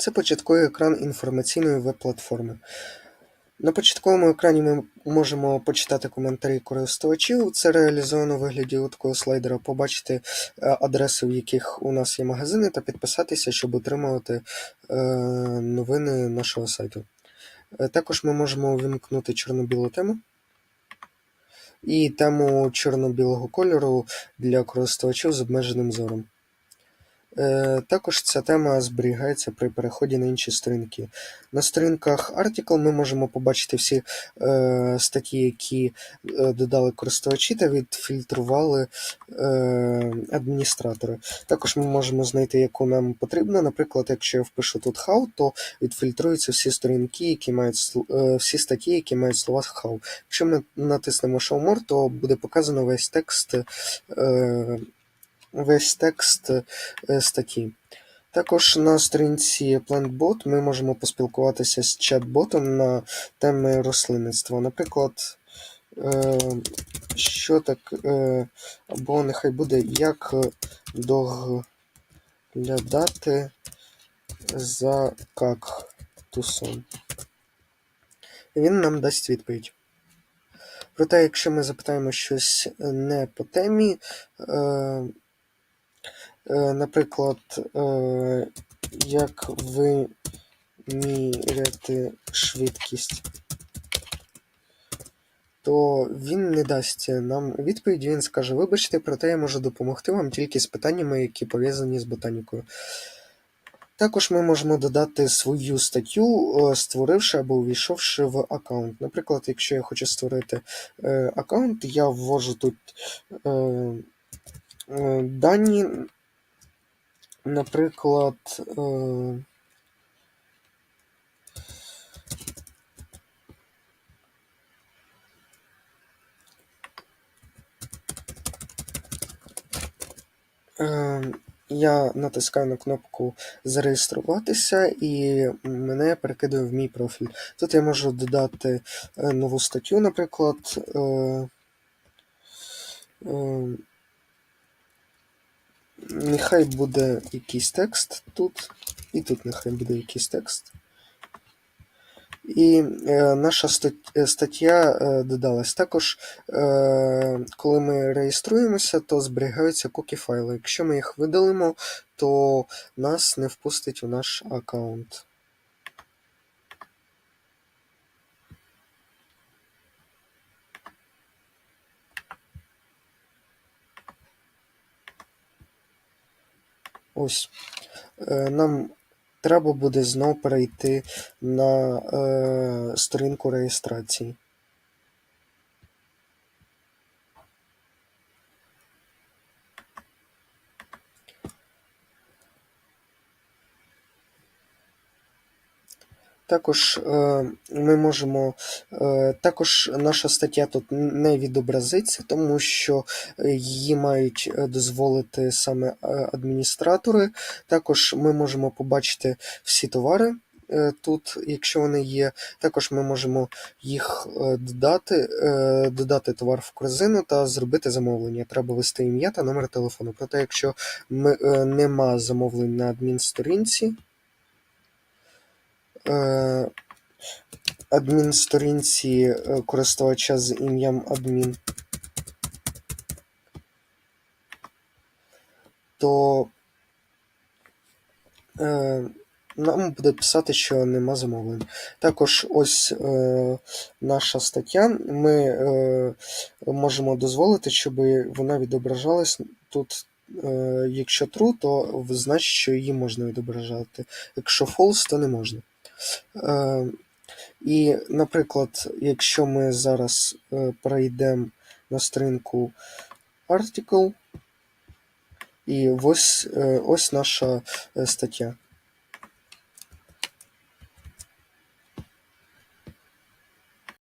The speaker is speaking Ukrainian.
Це початковий екран інформаційної веб-платформи. На початковому екрані ми можемо почитати коментарі користувачів. Це реалізовано у вигляді такого слайдера, побачити е, адреси, в яких у нас є магазини, та підписатися, щоб отримувати е, новини нашого сайту. Е, Також ми можемо увімкнути чорно-білу тему і тему чорно-білого кольору для користувачів з обмеженим зором. Е, Також ця тема зберігається при переході на інші сторінки. На сторінках Article ми можемо побачити всі е, статті, які е, додали користувачі та відфільтрували адміністратори. Також ми можемо знайти, яку нам потрібно. Наприклад, якщо я впишу тут how, то відфільтруються всі сторінки, які мають е, всі статті, які мають слова how. Якщо ми натиснемо Show More, то буде показано весь текст. Весь текст е, статті. Також на сторінці PlantBot ми можемо поспілкуватися з чат-ботом на теми рослинництва. Наприклад, е, що так, е, або нехай буде як доглядати за кактусом. Він нам дасть відповідь. Проте, якщо ми запитаємо щось не по темі, Наприклад, е, як виміряти швидкість, то він не дасть нам відповіді, він скаже, вибачте, проте я можу допомогти вам тільки з питаннями, які пов'язані з ботанікою. Також ми можемо додати свою статтю, е, створивши або увійшовши в аккаунт. Наприклад, якщо я хочу створити е, аккаунт, я ввожу тут е, е, дані. Наприклад, е, е, я натискаю на кнопку Зареєструватися і мене перекидує в мій профіль. Тут я можу додати е, нову статтю, наприклад. Нехай буде якийсь текст тут, і тут нехай буде якийсь текст. І е, наша е, стаття е, додалась. Також, е, коли ми реєструємося, то зберігаються кукі файли. Якщо ми їх видалимо, то нас не впустить у наш аккаунт. Ось. Е, Нам треба буде знов перейти на е, сторінку реєстрації. Також е, ми можемо, е, також наша стаття тут не відобразиться, тому що е, її мають дозволити саме адміністратори. Також ми можемо побачити всі товари тут, якщо вони є. Також ми можемо їх додати, додати товар в корзину та зробити замовлення. Треба ввести ім'я та номер телефону. Проте, якщо ми, нема замовлень на адмінсторінці, е, адмінсторінці е, користувача з ім'ям адмін, то е, нам буде писати, що нема замовлень. Також ось наша стаття. Ми можемо дозволити, щоб вона відображалась тут. Якщо true, то значить, що її можна відображати. Якщо false, то не можна. Е, і, наприклад, якщо ми зараз е, перейдемо на сторінку Article, і ось, е, ось наша стаття.